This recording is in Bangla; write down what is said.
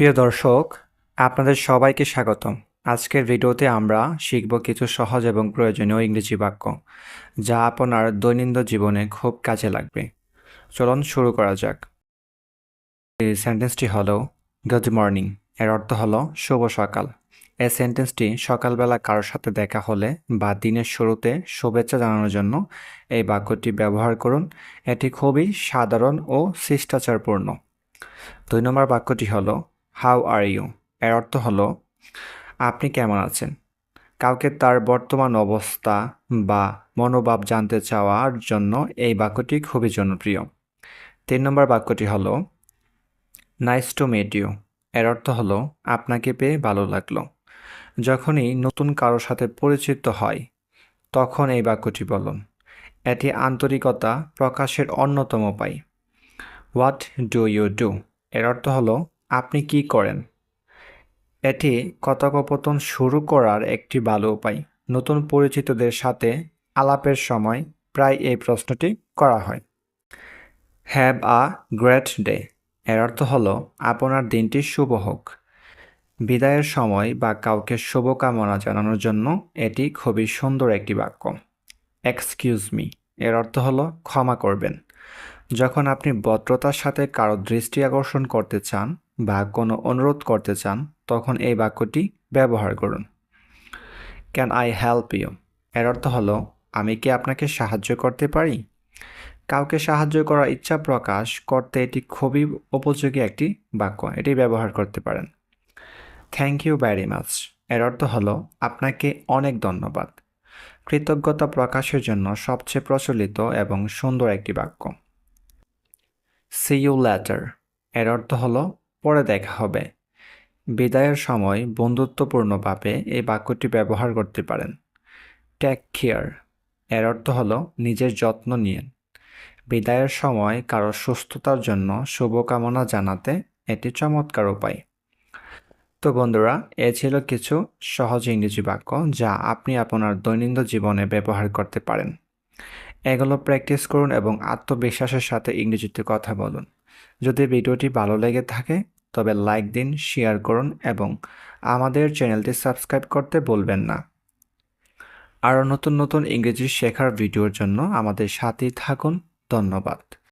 প্রিয় দর্শক, আপনাদের সবাইকে স্বাগতম। আজকের ভিডিওতে আমরা শিখব কিছু সহজ এবং প্রয়োজনীয় ইংরেজি বাক্য, যা আপনার দৈনন্দিন জীবনে খুব কাজে লাগবে। চলুন শুরু করা যাক। এই সেন্টেন্সটি হলো গুড মর্নিং এর অর্থ হলো, শুভ সকাল। এই সেন্টেন্সটি সকালবেলা কারোর সাথে দেখা হলে বা দিনের শুরুতে শুভেচ্ছা জানানোর জন্য এই বাক্যটি ব্যবহার করুন। এটি খুবই সাধারণ ও শিষ্টাচারপূর্ণ। দুই নম্বর বাক্যটি হলো হাউ আর ইউ এর অর্থ হলো, আপনি কেমন আছেন? কাউকে তার বর্তমান অবস্থা বা মনোভাব জানতে চাওয়ার জন্য এই বাক্যটি খুবই জনপ্রিয়। তিন নম্বর বাক্যটি হলো নাইস টু মিট ইউ এর অর্থ হলো, আপনাকে পেয়ে ভালো লাগল। যখনই নতুন কারোর সাথে পরিচিত হয়, তখন এই বাক্যটি বলুন। এটি আন্তরিকতা প্রকাশের অন্যতম উপায়। হোয়াট ডু ইউ ডু এর অর্থ হলো আপনি কি করেন? এটি কথোপকথন শুরু করার একটি ভালো উপায়। নতুন পরিচিতদের সাথে আলাপের সময় প্রায় এই প্রশ্নটি করা হয়। হ্যাভ আ গ্রেট ডে এর অর্থ হলো, আপনার দিনটি শুভ হোক। বিদায়ের সময় বা কাউকে শুভকামনা জানানোর জন্য এটি খুবই সুন্দর একটি বাক্য। এক্সকিউজ মি এর অর্থ হলো, ক্ষমা করবেন। যখন আপনি ভদ্রতার সাথে কারও দৃষ্টি আকর্ষণ করতে চান বা কোনো অনুরোধ করতে চান, তখন এই বাক্যটি ব্যবহার করুন। ক্যান আই হেল্প ইউ এর অর্থ হলো, আমি কি আপনাকে সাহায্য করতে পারি? কাউকে সাহায্য করার ইচ্ছা প্রকাশ করতে এটি খুবই উপযোগী একটি বাক্য, এটি ব্যবহার করতে পারেন। থ্যাংক ইউ ভ্যারি মাচ এর অর্থ হলো, আপনাকে অনেক ধন্যবাদ। কৃতজ্ঞতা প্রকাশের জন্য সবচেয়ে প্রচলিত এবং সুন্দর একটি বাক্য। সি ইউ ল্যাটার এর অর্থ হলো পরে দেখা হবে। বিদায়ের সময় বন্ধুত্বপূর্ণভাবে এই বাক্যটি ব্যবহার করতে পারেন। টেক কেয়ার এর অর্থ হলো নিজের যত্ন নিন বিদায়ের সময় কারও সুস্থতার জন্য শুভকামনা জানাতে এটি চমৎকার উপায়। তো বন্ধুরা, এ ছিল কিছু সহজ ইংরেজি বাক্য যা আপনি আপনার দৈনন্দিন জীবনে ব্যবহার করতে পারেন। এগুলো প্র্যাকটিস করুন এবং আত্মবিশ্বাসের সাথে ইংরেজিতে কথা বলুন। যদি ভিডিওটি ভালো লেগে থাকে, তবে লাইক দিন, শেয়ার করুন এবং আমাদের চ্যানেলটি সাবস্ক্রাইব করতে বলবেন না। আরও নতুন নতুন ইংরেজি শেখার ভিডিওর জন্য আমাদের সাথেই থাকুন। ধন্যবাদ।